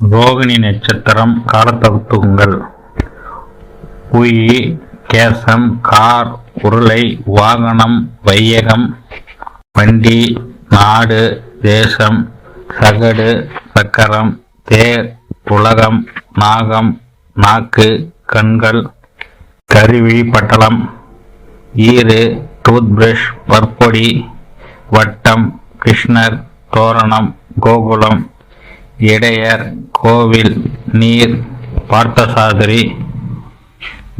ரோகிணி நட்சத்திரம் காலத்தத்துவங்கள் உயி கேசம் கார் உருளை வாகனம் வையகம் வண்டி நாடு தேசம் சகடு சக்கரம் தேர் உலகம் நாகம் நாக்கு கண்கள் கருவி பட்டலம் ஈறு டூத் பிரஷ் பற்பொடி வட்டம் கிருஷ்ணர் தோரணம் கோகுலம் இடையர் கோவில் நீர் பார்த்தசாதிரி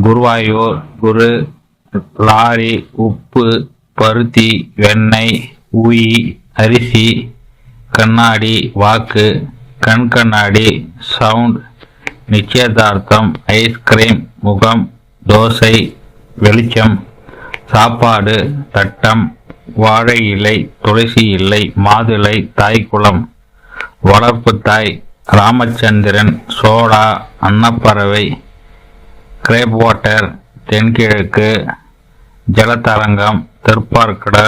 குருவாயூர் குரு லாரி உப்பு பருத்தி வெண்ணெய் உயி அரிசி கண்ணாடி வாக்கு கண் கண்ணாடி சவுண்ட் நிச்சயதார்த்தம் ஐஸ்கிரீம் முகம் தோசை வெளிச்சம் சாப்பாடு தட்டம் வாழை இலை துளசி இலை மாதுளை தாய்க்குளம் வளர்ப்பு தாய் ராமச்சந்திரன் சோடா அன்னப்பறவை கிரேப் வாட்டர் தென்கிழக்கு ஜலதரங்கம் தெற்பார்க்கட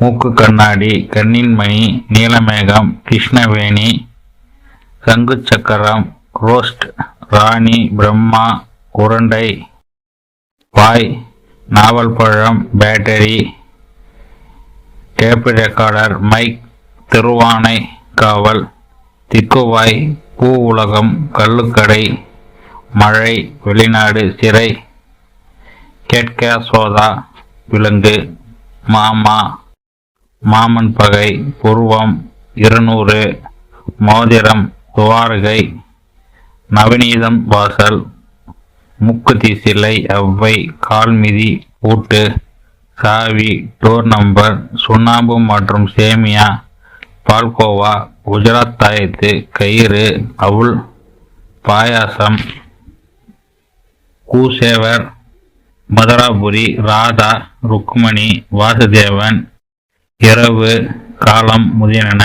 மூக்கு கண்ணாடி கண்ணின்மணி நீலமேகம் கிருஷ்ணவேணி சங்கு சக்கரம் ரோஸ்ட் ராணி பிரம்மா உருண்டை பாய் நாவல் பழம் பேட்டரி டேப் ரெக்கார்டர் மைக் திருவானை காவல் திக்குவாய் பூ உலகம் கல்லுக்கடை மழை வெளிநாடு சிறை கேட்க சோதா விலங்கு மாமா மாமன் பகை புருவம் இருநூறு மோதிரம் துவாரகை நவநீதம் வாசல் முக்குத்தி சிலை அவ்வை கால்மிதி பூட்டு சாவி டோர் நம்பர் சுண்ணாம்பு மற்றும் சேமியா பால்கோவா குஜராத் தாயத்து கயிறு அவுள் பாயாசம் கூசேவர் மதுராபுரி ராதா ருக்மணி வாசுதேவன் இரவு காலம் முதலியன.